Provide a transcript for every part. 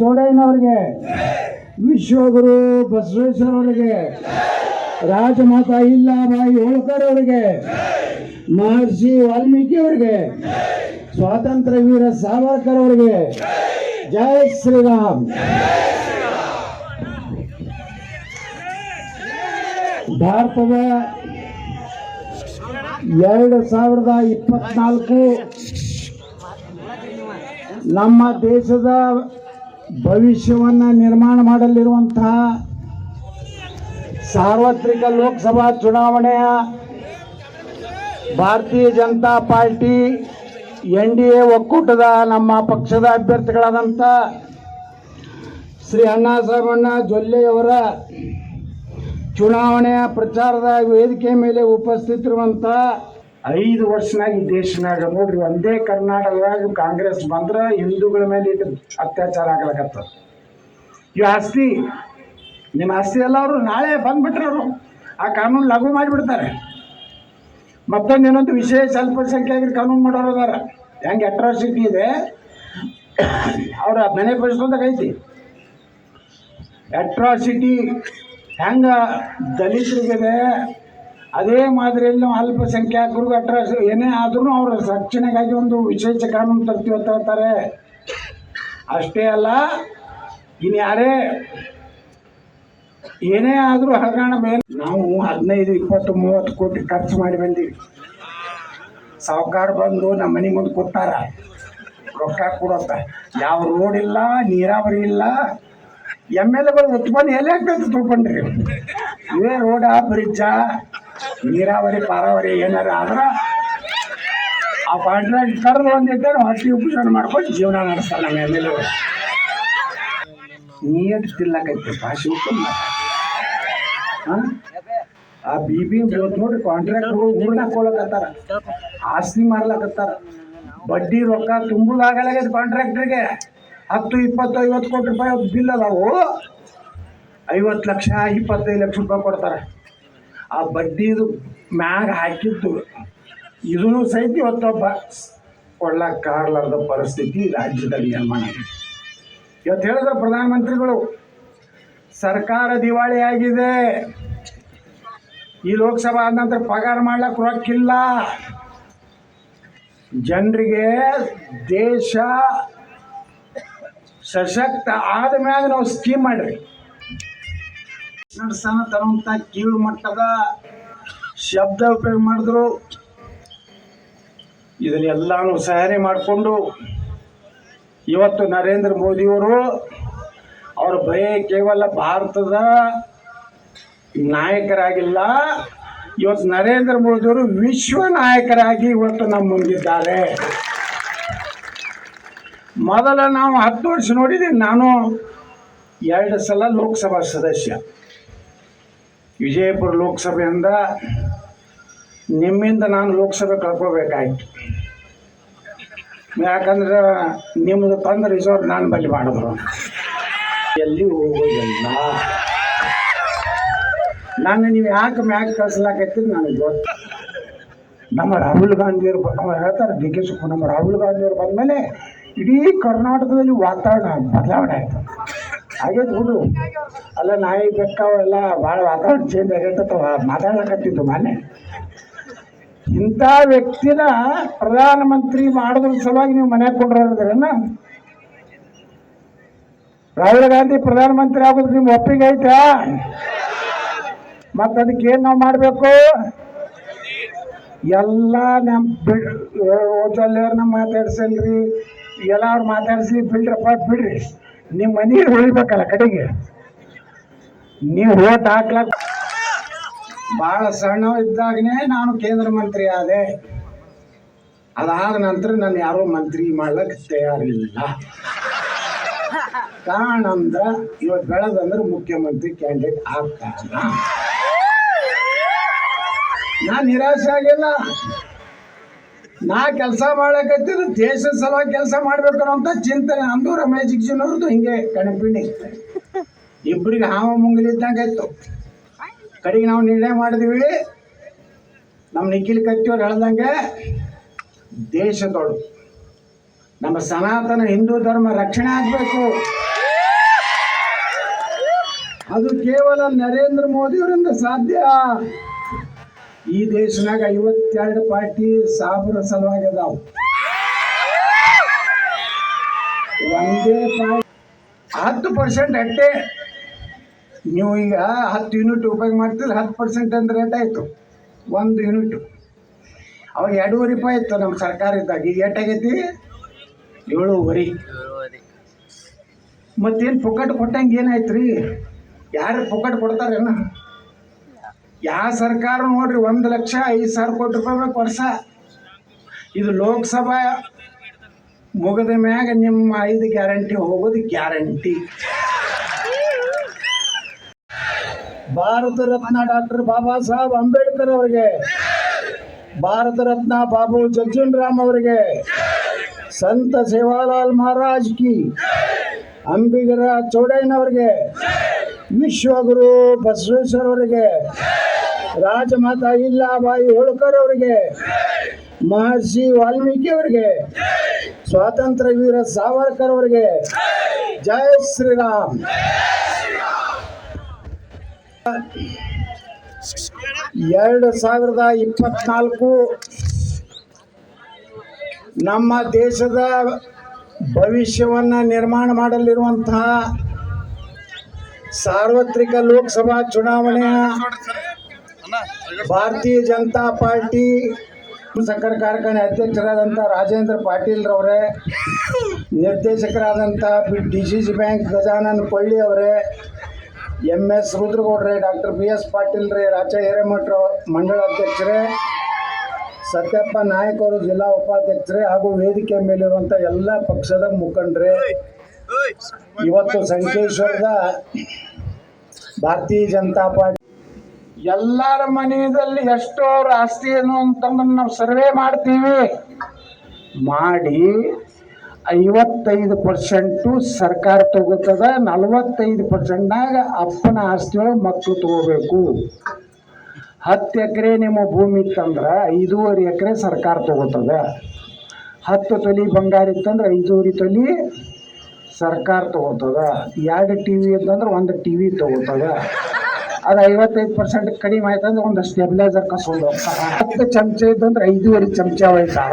ಚೌಡಯ್ಯನವರಿಗೆ ವಿಶ್ವಗುರು ಬಸವೇಶ್ವರ ಅವರಿಗೆ ರಾಜಮಾತಾ ಇಲ್ಲಾಬಾಯಿ ಹೋಳ್ಕರ್ ಅವರಿಗೆ ಮಹರ್ಷಿ ವಾಲ್ಮೀಕಿ ಅವರಿಗೆ ಸ್ವಾತಂತ್ರ್ಯ ವೀರ ಸಾವರ್ಕರ್ ಅವರಿಗೆ ಜೈ ಶ್ರೀರಾಮ್. ಭಾರತದ ಎರಡು ಸಾವಿರದ ಇಪ್ಪತ್ನಾಲ್ಕು ನಮ್ಮ ದೇಶದ ಭವಿಷ್ಯವನ್ನು ನಿರ್ಮಾಣ ಮಾಡಲಿರುವಂತಹ ಸಾರ್ವತ್ರಿಕ ಲೋಕಸಭಾ ಚುನಾವಣೆಯ Bharatiya Janata party N D A ಒಕ್ಕೂಟದ ನಮ್ಮ ಪಕ್ಷದ ಅಭ್ಯರ್ಥಿಗಳಾದಂಥ ಶ್ರೀ ಅಣ್ಣಾ ಸಾಹೇಬಣ್ಣ ಜೊಲ್ಲೆಯವರ ಚುನಾವಣೆಯ ಪ್ರಚಾರದ ವೇದಿಕೆ ಮೇಲೆ ಉಪಸ್ಥಿತಿರುವಂಥ ಐದು ವರ್ಷನಾಗ ಈ ದೇಶನಾಗ ನೋಡ್ರಿ, ಒಂದೇ ಕರ್ನಾಟಕದಾಗ ಕಾಂಗ್ರೆಸ್ ಬಂದ್ರ ಹಿಂದೂಗಳ ಮೇಲೆ ಇದು ಅತ್ಯಾಚಾರ ಆಗ್ಲಕತ್ತದ. ಈ ಆಸ್ತಿ, ನಿಮ್ಮ ಆಸ್ತಿ ಎಲ್ಲ ಅವರು ನಾಳೆ ಬಂದ್ಬಿಟ್ರವರು ಆ ಕಾನೂನು ಲಘು ಮಾಡಿಬಿಡ್ತಾರೆ. ಮತ್ತೊಂದು ಇನ್ನೊಂದು ವಿಶೇಷ ಅಲ್ಪಸಂಖ್ಯಾತರ ಕಾನೂನು ಮಾಡೋರು ಅದಾರ. ಹೆಂಗೆ ಅಟ್ರಾಸಿಟಿ ಇದೆ? ಅವರ ಮನೆ ಐತಿ ಅಟ್ರಾಸಿಟಿ ಹೆಂಗೆ ದಲಿತರಿಗೆ ಅದೇ ಮಾದರಿಯಲ್ಲಿ ನಾವು ಅಲ್ಪಸಂಖ್ಯಾತರಿಗೂ ಅಟ್ರಾಸ್ ಏನೇ ಆದ್ರೂ ಅವ್ರ ರಕ್ಷಣೆಗಾಗಿ ಒಂದು ವಿಶೇಷ ಕಾನೂನು ತರ್ತೀವಿ ಅಂತ ಹೇಳ್ತಾರೆ. ಅಷ್ಟೇ ಅಲ್ಲ ಇನ್ಯಾರೇ ಯಾರೇ ಏನೇ ಆದರೂ ಹಗರಣ ಮೇಲೆ ನಾವು ಹದಿನೈದು, ಇಪ್ಪತ್ತು, ಮೂವತ್ತು ಕೋಟಿ ಖರ್ಚು ಮಾಡಿ ಬಂದೀವಿ. ಸಾವುಕಾರ ಬಂದು ನಮ್ಮ ಮನೆ ಮುಂದೆ ಕೊಟ್ಟಾರ ರೊಕ್ಕ ಕೊಡತ್ತ ಯಾವ ರೋಡ್ ಇಲ್ಲ, ನೀರಾವರಿ ಇಲ್ಲ. ಎಂ ಎಲ್ ಎಗಳು ಉತ್ಪನ್ನ ಎಲ್ಲಿ ಹಾಕ್ಬೇಕು ತಿಳ್ಕೊಂಡ್ರಿ. ಇವೇ ರೋಡ ಬ್ರಿಡ್ಜ ನೀರಾವರಿ, ಪಾರಾವರಿ ಏನಾರ ಆದ್ರೆ ಆ ಕಾಂಟ್ರಾಕ್ಟ್ ಕರೆದು ಒಂದಿದ್ದಾರೆ ಹೊಟ್ಟೆ ಉಪಚಾರ ಮಾಡ್ಕೊಂಡು ಜೀವನ ನಡೆಸ್ತಾರೆ ನಮ್ಮ ಎಂ ಎಲ್ ಎಗಳು. ನೀಟ್ ತಿಲ್ಲಕೈತಿ ಶಿವಕುಮಾರ್ ಹಾಂ ಆ? ಬಿ ಬಿ ನೋಡ್ರಿ ಕಾಂಟ್ರಾಕ್ಟ್ಗಳು ಊರ್ನ ಹಾಕೊಳಕತ್ತಾರ ಆಸ್ತಿ ಮಾರ್ಲಕತ್ತಾರ. ಬಡ್ಡಿ ರೊಕ್ಕ ತುಂಬುದಾಗಲಾಗೈತೆ ಕಾಂಟ್ರಾಕ್ಟ್ರಿಗೆ ಹತ್ತು, ಇಪ್ಪತ್ತು, ಐವತ್ತು ಕೋಟಿ ರೂಪಾಯಿ ಬಿಲ್ ಅದಾವು. ಐವತ್ತು ಲಕ್ಷ, ಇಪ್ಪತ್ತೈದು ಲಕ್ಷ ರೂಪಾಯಿ ಕೊಡ್ತಾರೆ. ಆ ಬಡ್ಡಿದು ಮ್ಯಾಗ ಹಾಕಿದ್ದು ಇದೂ ಸಹಿತ ಇವತ್ತೊಬ್ಬ ಕಾರಲಾರದ ಪರಿಸ್ಥಿತಿ ರಾಜ್ಯದಲ್ಲಿ ನಿರ್ಮಾಣ ಇವತ್ತು ಹೇಳಿದ್ರೆ ಪ್ರಧಾನಮಂತ್ರಿಗಳು, ಸರ್ಕಾರ ದಿವಾಳಿ ಆಗಿದೆ. ಈ ಲೋಕಸಭಾ ಆದ ನಂತರ ಪಗಾರ ಮಾಡ್ಲಕ್ಕೆ ರೊಕ್ಕಿಲ್ಲ. ಜನರಿಗೆ ದೇಶ ಸಶಕ್ತ ಆದ ಮ್ಯಾಗ ನಾವು ಸ್ಕೀಮ್ ಮಾಡ್ರಿ. ನಡೆಸ್ತಾನ ತರುವಂಥ ಕೀಳು ಮಟ್ಟದ ಶಬ್ದ ಉಪಯೋಗ ಮಾಡಿದ್ರು. ಇದನ್ನೆಲ್ಲಾನು ಸಹನೆ ಮಾಡಿಕೊಂಡು ಇವತ್ತು ನರೇಂದ್ರ ಮೋದಿಯವರು ಅವ್ರ ಭಯ ಕೇವಲ ಭಾರತದ ನಾಯಕರಾಗಿಲ್ಲ, ಇವತ್ತು ನರೇಂದ್ರ ಮೋದಿಯವರು ವಿಶ್ವ ನಾಯಕರಾಗಿ ಇವತ್ತು ನಮ್ಮ ಮುಂದಿದ್ದಾರೆ. ಮೊದಲ ನಾವು ಹತ್ತು ವರ್ಷ ನೋಡಿದ್ದೀವಿ. ನಾನು ಎರಡು ಸಲ ಲೋಕಸಭಾ ಸದಸ್ಯ. ವಿಜಯಪುರ ಲೋಕಸಭೆಯಿಂದ ನಿಮ್ಮಿಂದ ನಾನು ಲೋಕಸಭೆ ಕಳ್ಕೋಬೇಕಾಯ್ತು. ಯಾಕಂದ್ರೆ ನಿಮ್ಮದು ತಂದ ರಿಸೋರ್ಟ್ ನಾನು ಬಲ್ಲಿ ಮಾಡಿದ್ರು ಎಲ್ಲಿ ಹೋಗೋದಿಲ್ಲ? ನಾನು ನೀವು ಯಾಕೆ ಮ್ಯಾಕ್ ಕಳಿಸ್ಲಾಕೈತಿ ನನಗೆ ಗೊತ್ತು. ನಮ್ಮ ರಾಹುಲ್ ಗಾಂಧಿಯವರು ಅವ್ರು ಹೇಳ್ತಾರೆ, ಡಿ ಕೆ ನಮ್ಮ ರಾಹುಲ್ ಗಾಂಧಿಯವರು ಬಂದಮೇಲೆ ಇಡೀ ಕರ್ನಾಟಕದಲ್ಲಿ ವಾತಾವರಣ ಬದಲಾವಣೆ ಆಯಿತು. ಹಾಗೇದು ಅಲ್ಲ, ನಾಯಿ, ಬೆಕ್ಕ ಎಲ್ಲ ಭಾಳ ವಾತಾವರಣ ಚೇಂಜ್ ಆಗಿರ್ತವ ಮಾತಾಡಕತ್ತಿದ್ದು ಮನೆ ಇಂಥ ವ್ಯಕ್ತಿನ ಪ್ರಧಾನಮಂತ್ರಿ ಮಾಡಿದ್ರ ಸಲುವಾಗಿ ನೀವು ಮನೆಗೆ ಕೊಂಡ್ರದ್ರನ್ನ ರಾಹುಲ್ ಗಾಂಧಿ ಪ್ರಧಾನಮಂತ್ರಿ ಆಗೋದು ನಿಮ್ಗೆ ಒಪ್ಪಿಗೆ ಐತಾ? ಮತ್ತು ಅದಕ್ಕೆ ಏನು ನಾವು ಮಾಡಬೇಕು? ಎಲ್ಲ ನಮ್ಮ ಓದಲ್ಲವ್ರನ್ನ ಮಾತಾಡ್ಸಲ್ರಿ ಎಲ್ಲ ಅವ್ರು ಮಾತಾಡ್ಸಿ ಬಿಡ್ರಪ್ಪ ಬಿಡ್ರಿ. ನಿಮ್ಮ ಮನೆಗೆ ಉಳಿಬೇಕಲ್ಲ ಕಡೆಗೆ. ನೀವು ಓಟ್ ಹಾಕ್ಲಕ್ ಭಾಳ ಸಣ್ಣ ಇದ್ದಾಗನೇ ನಾನು ಕೇಂದ್ರ ಮಂತ್ರಿ ಆದೆ. ಅದಾದ ನಂತರ ನಾನು ಯಾರೋ ಮಂತ್ರಿ ಮಾಡ್ಲಕ್ಕೆ ತಯಾರಿಲ್ಲ. ಕಾರಣ ಅಂದ್ರೆ ಇವತ್ತು ಬೆಳೆದಂದ್ರೆ ಮುಖ್ಯಮಂತ್ರಿ ಕ್ಯಾಂಡಿಡೇಟ್ ಆಗ್ತಾನ. ನಾನು ನಿರಾಶೆ ಆಗಿಲ್ಲ. ನಾ ಕೆಲಸ ಮಾಡಕತ್ತಿದ್ದು ದೇಶದ ಸಲುವಾಗಿ ಕೆಲಸ ಮಾಡ್ಬೇಕು ಅಂತ ಚಿಂತನೆ ಅಂದು ರಮೇಶ್ ಜಿಗ್ಜಿನವ್ರದ್ದು ಹಿಂಗೆ ಕಣಪಿಣಿ ಇಬ್ಬರಿಗೆ ಹಾವ ಮುಂಗಲಿದ್ದಂಗೆ ಇತ್ತು ಕಡೆಗೆ ನಾವು ನಿರ್ಣಯ ಮಾಡಿದ್ವಿ. ನಮ್ಮ ನಿಖಿಲ್ ಕತ್ತಿಯವ್ರು ಹೇಳ್ದಂಗೆ ದೇಶದೊಳು ನಮ್ಮ ಸನಾತನ ಹಿಂದೂ ಧರ್ಮ ರಕ್ಷಣೆ ಆಗಬೇಕು. ಅದು ಕೇವಲ ನರೇಂದ್ರ ಮೋದಿಯವರಿಂದ ಸಾಧ್ಯ. ಈ ದೇಶನಾಗ ಐವತ್ತೆರಡು ಪಾರ್ಟಿ ಸಾವಿರ ಸಲುವಾಗಿ ಅದಾವ. ಒಂದೇ ಪಾರ್ಟಿ. ಹತ್ತು ಪರ್ಸೆಂಟ್ ಅಟ್ಟೆ. ನೀವು ಈಗ ಹತ್ತು ಯೂನಿಟ್ ಉಪಯೋಗ ಮಾಡ್ತಿದ್ರೆ ಹತ್ತು ಪರ್ಸೆಂಟ್ ಅಂದ್ರೆ ರೇಟ್ ಆಯಿತು. ಒಂದು ಯೂನಿಟು. ಅವಾಗ ಎರಡೂವರೆ ರೂಪಾಯಿ ಇತ್ತು ನಮ್ಮ ಸರ್ಕಾರ ಇದ್ದಾಗ. ಈಗ ಎಷ್ಟಾಗೈತಿ ಏಳುವರೆ. ಮತ್ತೇನು ಪುಕ್ಕಟ್ ಕೊಟ್ಟಂಗೆ ಏನಾಯ್ತು ರೀ ಯಾರು ಪುಕ್ಕಟ್ ಕೊಡ್ತಾರೇನ? ಯಾವ ಸರ್ಕಾರ ನೋಡ್ರಿ ಒಂದು ಲಕ್ಷ ಐದು ಸಾವಿರ ಕೋಟಿ ರೂಪಾಯಿ ಬೇಕು ವರ್ಷ. ಇದು ಲೋಕಸಭಾ ಮುಗಿದ ಮ್ಯಾಗ ನಿಮ್ಮ ಐದು ಗ್ಯಾರಂಟಿ ಹೋಗೋದು ಗ್ಯಾರಂಟಿ. ಭಾರತ ರತ್ನ ಡಾಕ್ಟರ್ ಬಾಬಾ ಸಾಹೇಬ್ ಅಂಬೇಡ್ಕರ್ ಅವರಿಗೆ, ಭಾರತ ರತ್ನ ಬಾಬು ಜಗ್ಜೀವನ್ ರಾಮ್ ಅವರಿಗೆ, ಸಂತ ಸೇವಾಲಾಲ್ ಮಹಾರಾಜ್ ಕಿ, ಅಂಬಿಗರ ಚೌಡಯ್ಯನವರಿಗೆ, ವಿಶ್ವಗುರು ಬಸವೇಶ್ವರ ಅವರಿಗೆ ಇಲ್ಲ, ಬಾಯಿ ಹೋಳ್ಕರ್ ಅವರಿಗೆ. ಮಹರ್ಷಿ ವಾಲ್ಮೀಕಿ ಅವರಿಗೆ. ಸ್ವಾತಂತ್ರ್ಯ ವೀರ ಸಾವರ್ಕರ್ ಅವರಿಗೆ. ಜೈ ಶ್ರೀರಾಮ್. ಎರಡು ಸಾವಿರದ ಇಪ್ಪತ್ನಾಲ್ಕು ನಮ್ಮ ದೇಶದ ಭವಿಷ್ಯವನ್ನು ನಿರ್ಮಾಣ ಮಾಡಲಿರುವಂತಹ ಸಾರ್ವತ್ರಿಕ ಲೋಕಸಭಾ ಚುನಾವಣೆಯ ಭಾರತೀಯ ಜನತಾ ಪಾರ್ಟಿ ಸಕ್ಕರೆ ಕಾರ್ಖಾನೆ ಅಧ್ಯಕ್ಷರಾದಂಥ ರಾಜೇಂದ್ರ ಪಾಟೀಲ್ರವರೇ ನಿರ್ದೇಶಕರಾದಂಥ D C C bank Gajanan Kolli ಅವರೇ ಎಂ ಎಸ್ ರುದ್ರಗೌಡ್ರೆ, ಡಾಕ್ಟರ್ ಬಿ ಎಸ್ ಪಾಟೀಲ್ ರೇ, ರಾಜ ಹಿರೇಮಠ ಮಂಡಳ ಅಧ್ಯಕ್ಷರೇ, ಸತ್ಯಪ್ಪ ನಾಯಕ್ ಜಿಲ್ಲಾ ಉಪಾಧ್ಯಕ್ಷರೇ ಹಾಗೂ ವೇದಿಕೆ ಮೇಲಿರುವಂಥ ಎಲ್ಲ ಪಕ್ಷದ ಮುಖಂಡರೇ, ಇವತ್ತು ಸಂಕೇಶ್ವರದ ಭಾರತೀಯ ಜನತಾ ಪಾರ್ಟಿ ಎಲ್ಲರ ಮನೆಯಲ್ಲಿ ಎಷ್ಟೋ ಅವ್ರ ಆಸ್ತಿ ಏನು ಅಂತಂದ್ರೆ ನಾವು ಸರ್ವೆ ಮಾಡ್ತೀವಿ. ಮಾಡಿ ಐವತ್ತೈದು ಪರ್ಸೆಂಟು ಸರ್ಕಾರ ತಗೋತದ, ನಲವತ್ತೈದು ಪರ್ಸೆಂಟ್ನಾಗ ಅಪ್ಪನ ಆಸ್ತಿಯೊಳಗೆ ಮಕ್ಕಳು ತಗೋಬೇಕು. ಹತ್ತು ಎಕರೆ ನಿಮ್ಮ ಭೂಮಿ ಇತ್ತಂದ್ರೆ ಐದೂವರೆ ಎಕರೆ ಸರ್ಕಾರ ತಗೋತದ. ಹತ್ತು ತೊಲಿ ಬಂಗಾರ ಇತ್ತಂದ್ರೆ ಐದೂವರೆ ತೊಲಿ ಸರ್ಕಾರ ತಗೋತದ. ಎರಡು ಟಿ ವಿ ಇತ್ತಂದ್ರೆ ಒಂದು ಟಿ ವಿ ತಗೋತದ. ಅದು ಐವತ್ತೈದು ಪರ್ಸೆಂಟ್ ಕಡಿಮೆ ಆಯ್ತಂದ್ರೆ ಒಂದು ಸ್ಟೆಬಿಲೈಸರ್ ಕಸ್ಕೊಂಡು ಹೋಗ್ತಾರ. ಹತ್ತು ಚಮಚ ಇದ್ದಂದ್ರೆ ಐದೂವರೆ ಚಮಚ ಒಯ್ತಾರ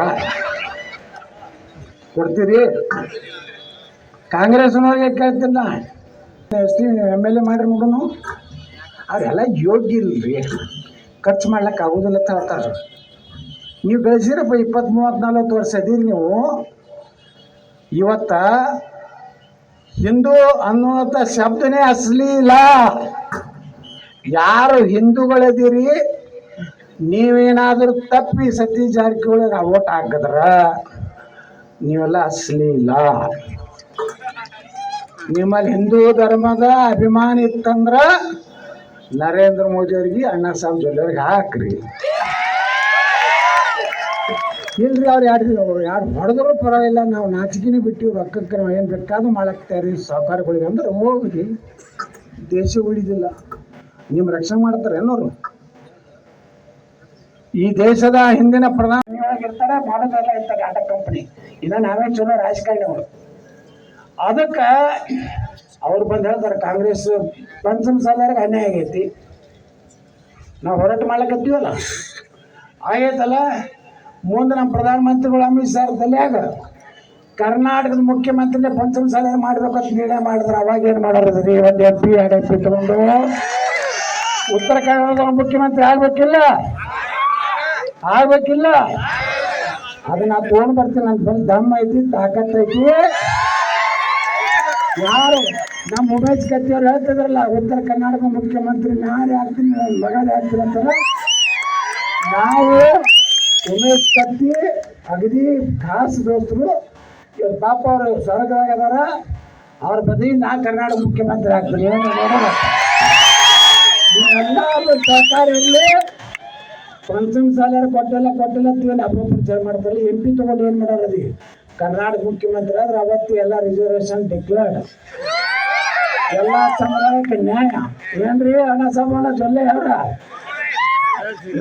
ಕೊಡ್ತೀರಿ? ಕಾಂಗ್ರೆಸ್ನವ್ರಿಗೆ ಕೇಳ್ತಿಲ್ಲ. ಎಂ ಎಲ್ ಎ ಮಾಡ್ರಿ ನೋಡೋನು. ಅವರೆಲ್ಲ ಯೋಗ್ಯ ಇಲ್ರಿ. ಖರ್ಚು ಮಾಡ್ಲಿಕ್ಕೆ ಆಗೋದಿಲ್ಲ ಅಂತ ಹೇಳ್ತಾರೆ. ನೀವು ಬೆಳೆಸಿರಪ್ಪ ಇಪ್ಪತ್ತು ಮೂವತ್ತು ನಲ್ವತ್ತು ವರ್ಷ ಇದೀರಿ ನೀವು. ಇವತ್ತ ಹಿಂದೂ ಅನ್ನುವಂಥ ಶಬ್ದನೇ ಅಸಲಿ ಇಲ್ಲ ಯಾರು ಹಿಂದೂಗಳದಿರಿ, ನೀವೇನಾದರೂ ತಪ್ಪಿ ಸತೀಶ್ ಜಾರಕಿಹೊಳಿಗೆ ಓಟ್ ಹಾಕಿದ್ರ, ನೀವೆಲ್ಲ ಅಸಲಿ ಇಲ್ಲ ನಿಮ್ಮಲ್ಲಿ ಹಿಂದೂ ಧರ್ಮದ ಅಭಿಮಾನ ಇತ್ತಂದ್ರ ನರೇಂದ್ರ ಮೋದಿ ಅವ್ರಿಗೆ ಅಣ್ಣ ಸಾಹೇಬ್ ಜೊಲ್ಲೆಯವ್ರಿಗೆ ಹಾಕ್ರಿ. ಇಲ್ರಿ ಅವ್ರು ಯಾರು ಯಾರು ಹೊಡೆದ್ರು ಪರವಾಗಿಲ್ಲ, ನಾವು ನಾಚಿಕೆನೇ ಬಿಟ್ಟಿವಿ, ರೊಕ್ಕಕ್ಕೆ ನಾವು ಏನು ಬೇಕಾದ್ರೂ ಮಾಡಾಕ್ತಾರೆ ಸಹಕಾರಗಳಿಗೆ ಅಂದ್ರೆ ಹೋಗ್ರಿ. ದೇಶ ಉಳಿದಿಲ್ಲ. ನಿಮ್ಮ ರಕ್ಷಣೆ ಮಾಡ್ತಾರೆ ಅನ್ನೋರು. ಈ ದೇಶದ ಹಿಂದಿನ ಪ್ರಧಾನಿ ಇರ್ತಾರೆ ಮಾಡೋದೆಲ್ಲ ಇರ್ತಾರೆ ಟಾಟಾ ಕಂಪನಿ ಇದ ನಾವೇ ಚಲೋ ರಾಜಕಾರಣಿಗಳು ಅದಕ್ಕೆ ಅವ್ರು ಬಂದು ಹೇಳ್ತಾರೆ, ಕಾಂಗ್ರೆಸ್ ಪಂಚಮ ಸಾಲರಿಗೆ ಅನ್ಯಾಯ ಆಗೈತಿ. ನಾವು ಹೋರಾಟ ಮಾಡ್ಲಿಕ್ಕತ್ತೀವಲ್ಲ ಆಗೈತಲ್ಲ? ಮುಂದೆ ನಮ್ಮ ಪ್ರಧಾನಮಂತ್ರಿಗಳು ಅಮಿತ್ ಶಾ ಆಗ ಕರ್ನಾಟಕದ ಮುಖ್ಯಮಂತ್ರಿನೇ ಪಂಚಮ ಸಾಲ ಅಂತ ನಿರ್ಣಯ ಮಾಡಿದ್ರೆ. ಅವಾಗ ಏನು ಮಾಡೋದ್ರಿ ಒಂದು ಎಂ ಪಿ ಎರಡು ಎಂ ಪಿ ತಗೊಂಡು ಉತ್ತರ ಕನ್ನಡದ ಮುಖ್ಯಮಂತ್ರಿ ಆಗ್ಬೇಕಿಲ್ಲ? ಆಗ್ಬೇಕಿಲ್ಲ? ಅದನ್ನ ನಾ ಬರ್ತೀನಿ ನನ್ನ ಬಂದು ದಮ್ ಐತಿ ತಾಕತ್ತೈತಿ ಯಾರು? ನಮ್ಮ ಉಮೇಶ್ ಕತ್ತಿಯವ್ರು ಹೇಳ್ತಿದ್ರಲ್ಲ, ಉತ್ತರ ಕರ್ನಾಟಕ ಮುಖ್ಯಮಂತ್ರಿ ನಾನು ಆಗ್ತೀನಿ ನನ್ನ ಮಗನೇ ಆಗ್ತೀನಿ ಅಂತಾರೆ ನಾವು ಉಮೇಶ್ ಕತ್ತಿ, ಅಗದಿ ಖಾಸ್ ದೋಸ್ತರು. ಪಾಪ ಅವರು ಸ್ವರ್ಗದಾಗ ಅದಾರ. ಅವ್ರ ಬದಿ ನಾ ಕರ್ನಾಟಕ ಮುಖ್ಯಮಂತ್ರಿ ಆಗ್ತೀನಿ. ಇರಲಿ ಪಂಚಮ ಸಾಲಾರ ಕೊಟ್ಟಲ್ಲ ಕೊಟ್ಟಲ್ಲ ಅಂತೀವಿ ಪ್ರಚಾರ ಮಾಡ್ತಾರೆ. ಎಂ ಪಿ ತಗೊಂಡು ಏನ್ ಮಾಡೋರು ಅದೀಗ ಕರ್ನಾಟಕ ಮುಖ್ಯಮಂತ್ರಿ ಆದ್ರೆ ಅವತ್ತು ಎಲ್ಲ ರಿಸರ್ವೇಶನ್ ಡಿಕ್ಲೇರ್ಡ್ ಎಲ್ಲ ಸಮುದಾಯಕ್ಕೆ ನ್ಯಾಯ. ಏನ್ರಿ ಹಣ ಸಮಾನ ಜೊಲ್ಲೆ ಅವ್ರ?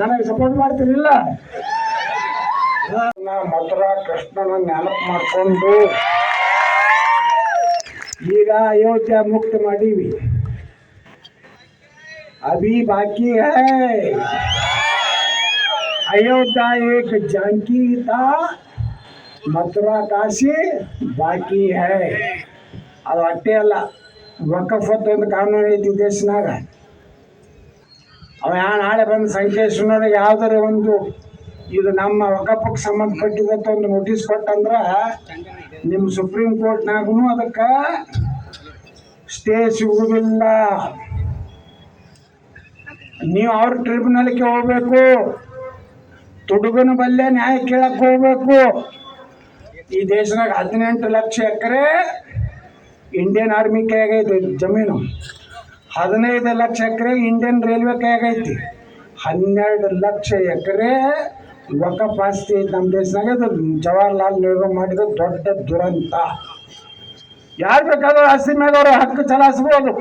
ನನಗೆ ಸಪೋರ್ಟ್ ಮಾಡ್ತಿರ್ಲಿಲ್ಲ. ಮಧುರ ಕೃಷ್ಣನ ನೆನಪು ಮಾಡ್ಕೊಂಡು ಈಗ ಅಯೋಧ್ಯ ಮುಕ್ತ ಮಾಡೀವಿ. अभी बाकी है अयोध्या एक जानकी था ಮಥುರಾ ಕಾಶಿ ಬಾಕಿ ಹೈ ಅದು ಅಟ್ಟೆ ಅಲ್ಲ ವಕಫತ್ ಒಂದು ಕಾನೂನು ಐತಿ ದೇಶನಾಗ ಅವ ಯಾ ನಾಳೆ ಬಂದು ಸಂಕೇಶ್ವರಿಗೆ ಯಾವ್ದಾರ ಒಂದು ಇದು ನಮ್ಮ ವಕಫಕ್ಕೆ ಸಂಬಂಧಪಟ್ಟಿದಂತ ಒಂದು ನೋಟಿಸ್ ಕೊಟ್ಟಂದ್ರ ನಿಮ್ಮ ಸುಪ್ರೀಂ ಕೋರ್ಟ್ನಾಗೂ ಅದಕ್ಕೆ ಸ್ಟೇ ಸಿಗುವುದಿಲ್ಲ ನೀವು ಅವ್ರ ಟ್ರಿಬ್ಯುನಲ್ಗೆ ಹೋಗ್ಬೇಕು. ತುಡುಗನ ಬಲ್ಲೆ ನ್ಯಾಯ ಕೇಳಕ್ಕೆ ಹೋಗ್ಬೇಕು. ಈ ದೇಶದಾಗ ಹದಿನೆಂಟು ಲಕ್ಷ ಎಕರೆ ಇಂಡಿಯನ್ ಆರ್ಮಿ ಕೈಯಾಗೈತಿ ಜಮೀನು. ಹದಿನೈದು ಲಕ್ಷ ಎಕರೆ ಇಂಡಿಯನ್ ರೈಲ್ವೆ ಕೈಯಾಗೈತಿ ಹನ್ನೆರಡು ಲಕ್ಷ ಎಕರೆ ವಕಫ್ ಆಸ್ತಿ ನಮ್ಮ ದೇಶದಾಗ ಅದು ಜವಾಹರ್ಲಾಲ್ ನೆಹರು ಮಾಡಿದ ದೊಡ್ಡ ದುರಂತ. ಯಾರು ಬೇಕಾದ್ರೂ ಆಸ್ತಿ ಮೇಲೆ ಅವರು ಹಕ್ಕು ಚಲಾಯಿಸ್ಬೋದು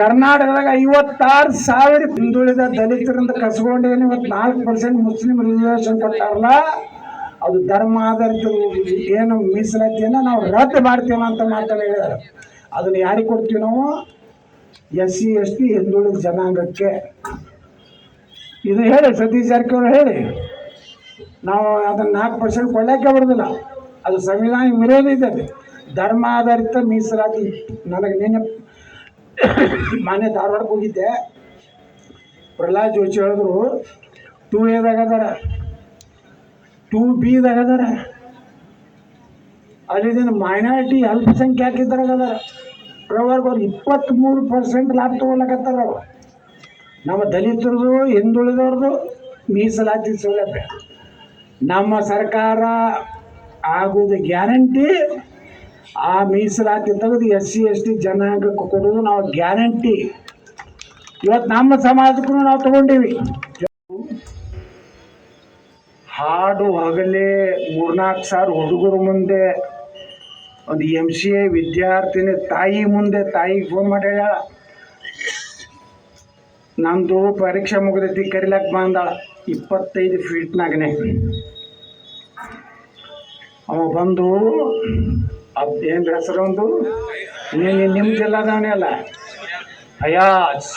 ಕರ್ನಾಟಕದಾಗ ಐವತ್ತಾರು ಸಾವಿರ ಹಿಂದುಳಿದ ದಲಿತರಿಂದ ಕಸ್ಕೊಂಡೇನು ಇವತ್ತು ನಾಲ್ಕು ಪರ್ಸೆಂಟ್ ಮುಸ್ಲಿಂ ರಿಸರ್ವೇಷನ್ ಕೊಟ್ಟಾರಲ್ಲ, ಅದು ಧರ್ಮ ಆಧಾರಿತ ಏನು ಮೀಸಲಾತಿಯನ್ನು ನಾವು ರದ್ದು ಮಾಡ್ತೇವೆ ಅಂತ ಮಾತನ್ನ ಹೇಳಿದ್ದಾರೆ ಅದನ್ನು ಯಾರಿಗೆ ಕೊಡ್ತೀವಿ ನಾವು? ಎಸ್ ಸಿ, ಎಸ್ ಟಿ ಹಿಂದುಳಿದ ಜನಾಂಗಕ್ಕೆ. ಇದು ಹೇಳಿ, ಸತೀಶ್ ಜಾರಕಿಹೊಳಿ ಹೇಳಿ. ನಾವು ಅದನ್ನು ನಾಲ್ಕು ಪರ್ಸೆಂಟ್ ಕೊಡಲಿಕ್ಕೆ ಬರೋದಿಲ್ಲ. ಅದು ಸಂವಿಧಾನ ವಿರೋಧ ಇದೆ. ಧರ್ಮ ಆಧಾರಿತ ಮೀಸಲಾತಿ, ನನಗೆ ನಿನ್ನೆ ಮಾನ್ಯ ಧಾರವಾಡಕ್ಕೆ ಹೋಗಿದ್ದೆ. ಪ್ರಹ್ಲಾದ್ ಜೋಶಿ ಹೇಳಿದ್ರು, ಟೂ ಎದಾಗ ಅದಾರ, ಟೂ ಬಿದಾಗ ಅದಾರ. ಅಲ್ಲಿನ ಮೈನಾರಿಟಿ ಅಲ್ಪಸಂಖ್ಯಾತ ಇದ್ರಾಗ ಅದಾರ. ಪ್ರವರ್ಗ ಅವ್ರು ಪರ್ಸೆಂಟ್ ಲಾಭ ತೊಗೊಳಕತ್ತಾರ ಅವ್ರು. ನಮ್ಮ ದಲಿತರದು ಹಿಂದುಳಿದವ್ರದ್ದು ಮೀಸಲಾತಿ ಸೌಲಭ್ಯ. ನಮ್ಮ ಸರ್ಕಾರ ಆಗೋದು ಗ್ಯಾರಂಟಿ ಆ ಮೀಸಲಾತಿ ತೆಗೆದು ಎಸ್ ಸಿ, ಎಸ್ ಟಿ ಜನಾಂಗಕ್ಕೆ ಕೊಡೋದು ನಾವು ಗ್ಯಾರಂಟಿ. ಇವತ್ತು ನಮ್ಮ ಸಮಾಜಕ್ಕೂ ನಾವು ತಗೊಂಡೀವಿ. ಹಾಡು ಹಗಲೇ ಮೂರ್ನಾಲ್ಕು ಸಾವಿರ ಹುಡುಗರ ಮುಂದೆ ಒಂದು ಎಂ ಸಿ ಎ ವಿದ್ಯಾರ್ಥಿನಿ ತಾಯಿ ಮುಂದೆ ತಾಯಿಗೆ ಫೋನ್ ಮಾಡಿ ಹೇಳ ನಂದು ಪರೀಕ್ಷೆ ಮುಗಿದೈತಿ ಕರಿಲಕ್ಕೆ ಬಂದಾಳ ಇಪ್ಪತ್ತೈದು ಫೀಟ್ನಾಗನೆ ಅವ ಬಂದು ಅದ್ ಏನು ಹೆಸರು ಒಂದು? ನಿಮ್ಮ ಜಿಲ್ಲಾದವನೇ ಅಲ್ಲ? ಅಯಾಜ್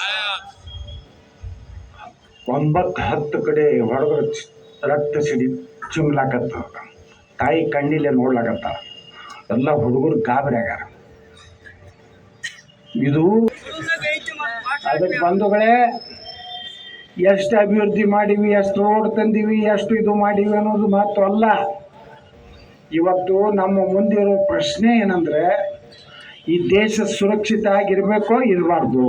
ಒಂಬತ್ತು ಹತ್ತು ಕಡೆ ಹೊಡೆದ್ರೆ ರಕ್ತ ಸಿಡಿ ಚಿಮ್ಲಾಕತ್ತ ತಾಯಿ ಕಣ್ಣಿಲೆ ನೋಡ್ಲಾಕತ್ತ ಎಲ್ಲ ಹುಡುಗರು ಗಾಬರಿ ಆಗ್ಯಾರ. ಇದು ಅದಕ್ಕೆ ಬಂಧುಗಳೇ, ಎಷ್ಟು ಅಭಿವೃದ್ಧಿ ಮಾಡೀವಿ, ಎಷ್ಟು ರೋಡ್ ತಂದೀವಿ, ಎಷ್ಟು ಇದು ಮಾಡೀವಿ ಅನ್ನೋದು ಮಾತ್ರ ಅಲ್ಲ. ಇವತ್ತು ನಮ್ಮ ಮುಂದಿರೋ ಪ್ರಶ್ನೆ ಏನಂದ್ರೆ, ಈ ದೇಶ ಸುರಕ್ಷಿತ ಆಗಿರ್ಬೇಕೋ ಇರಬಾರ್ದು?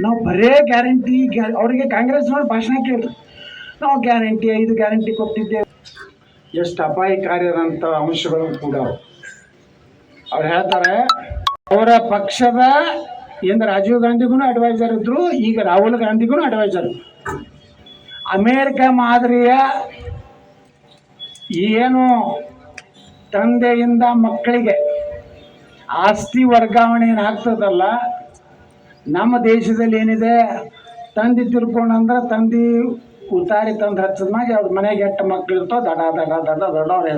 ನಾವು ಬರೇ ಗ್ಯಾರಂಟಿ, ಗ್ಯಾ, ಅವರಿಗೆ ಕಾಂಗ್ರೆಸ್ನವ್ರು ಭಾಷಣ ಕೇಳಿದ್ರು ನಾವು ಗ್ಯಾರಂಟಿ, ಐದು ಗ್ಯಾರಂಟಿ ಕೊಟ್ಟಿದ್ದೇವೆ. ಎಷ್ಟು ಅಪಾಯಕಾರಿಯಾದಂಥ ಅಂಶಗಳು ಕೂಡ ಅವು. ಅವ್ರು ಹೇಳ್ತಾರೆ, ಅವರ ಪಕ್ಷದ ಏನು ರಾಜೀವ್ ಗಾಂಧಿಗೂ ಅಡ್ವೈಸರ್ ಇದ್ರು, ಈಗ ರಾಹುಲ್ ಗಾಂಧಿಗೂ ಅಡ್ವೈಸರ್. ಅಮೇರಿಕ ಮಾದರಿಯ ಏನು ತಂದೆಯಿಂದ ಮಕ್ಕಳಿಗೆ ಆಸ್ತಿ ವರ್ಗಾವಣೆ ಏನಾಗ್ತದಲ್ಲ ನಮ್ಮ ದೇಶದಲ್ಲಿ ಏನಿದೆ, ತಂದೆ ತಿರ್ಕೊಂಡಂದ್ರೆ ತಂದೆ ಉತಾರಿ ತಂದು ಹಚ್ಚದ ಮ್ಯಾಗ ಅವ್ರ ಮನೆಗೆ ಎಟ್ಟು ಮಕ್ಕಳು ಇರ್ತಾವ, ದಡ ದಡ ದಡ ದೊಡ್ಡವ್ರೆ